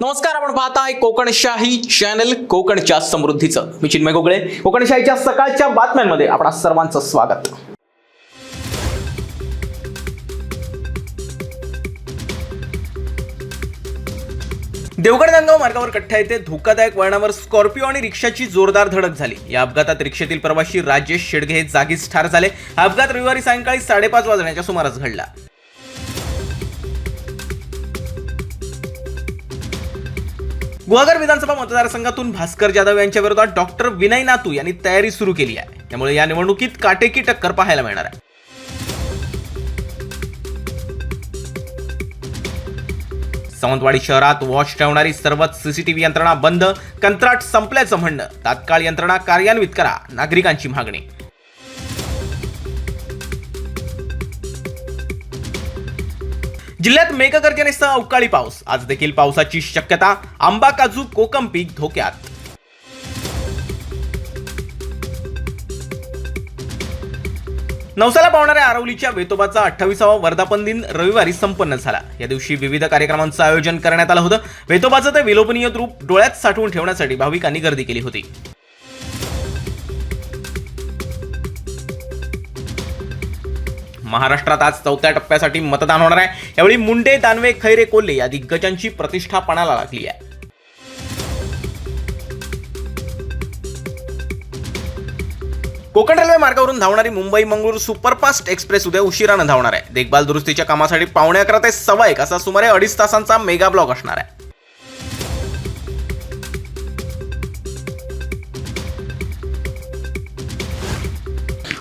नमस्कार आपण पाहताय कोकणशाही चॅनल कोकणच्या समृद्धीचं. मी चिन्मय गोगळे. कोकणशाहीच्या सकाळच्या बातम्यांमध्ये आपणा सर्वांचं स्वागत. देवगड नांदगाव मार्गावर कठ्ठा येथे धोकादायक वळणावर स्कॉर्पिओ आणि रिक्षाची जोरदार धडक झाली. या अपघातात रिक्षेतील प्रवाशी राजेश शेडगे हे जागीच ठार झाले. हा अपघात रविवारी सायंकाळी साडेपाच वाजण्याच्या सुमारास घडला. गुहागर विधानसभा मतदारसंघातून भास्कर जाधव यांच्या विरोधात डॉक्टर विनय नातू यांनी तयारी सुरू केली आहे. त्यामुळे या निवडणुकीत काटेकी टक्कर पाहायला मिळणार आहे. सावंतवाडी शहरात वॉच ठेवणारी सर्वच सीसीटीव्ही यंत्रणा बंद कंत्राट संपल्याचं म्हणणं तात्काळ यंत्रणा कार्यान्वित करा नागरिकांची मागणी. जिल्ह्यात मेघगर्जनेसह अवकाळी पाऊस. आज देखील पावसाची शक्यता. आंबा काजू कोकम पीक धोक्यात. नवसाला पावणाऱ्या आरवलीच्या वेतोबाचा अठ्ठावीसावा वर्धापन दिन रविवारी संपन्न झाला. या दिवशी विविध कार्यक्रमांचं आयोजन करण्यात आलं होतं. वेतोबाचं ते विलोपनीय रूप डोळ्यात साठवून ठेवण्यासाठी भाविकांनी गर्दी केली होती. महाराष्ट्रात आज चौथ्या टप्प्यासाठी मतदान होणार आहे. यावेळी मुंडे दानवे खैरे कोल्हे या दिग्गजांची प्रतिष्ठा पणाला लागली आहे. कोकण रेल्वे मार्गावरून धावणारी मुंबई मंगळूर सुपरफास्ट एक्सप्रेस उद्या उशिरानं धावणार आहे. देखभाल दुरुस्तीच्या कामासाठी पावणे अकरा ते सव्वा एक असा सुमारे अडीच तासांचा मेगा ब्लॉक असणार आहे.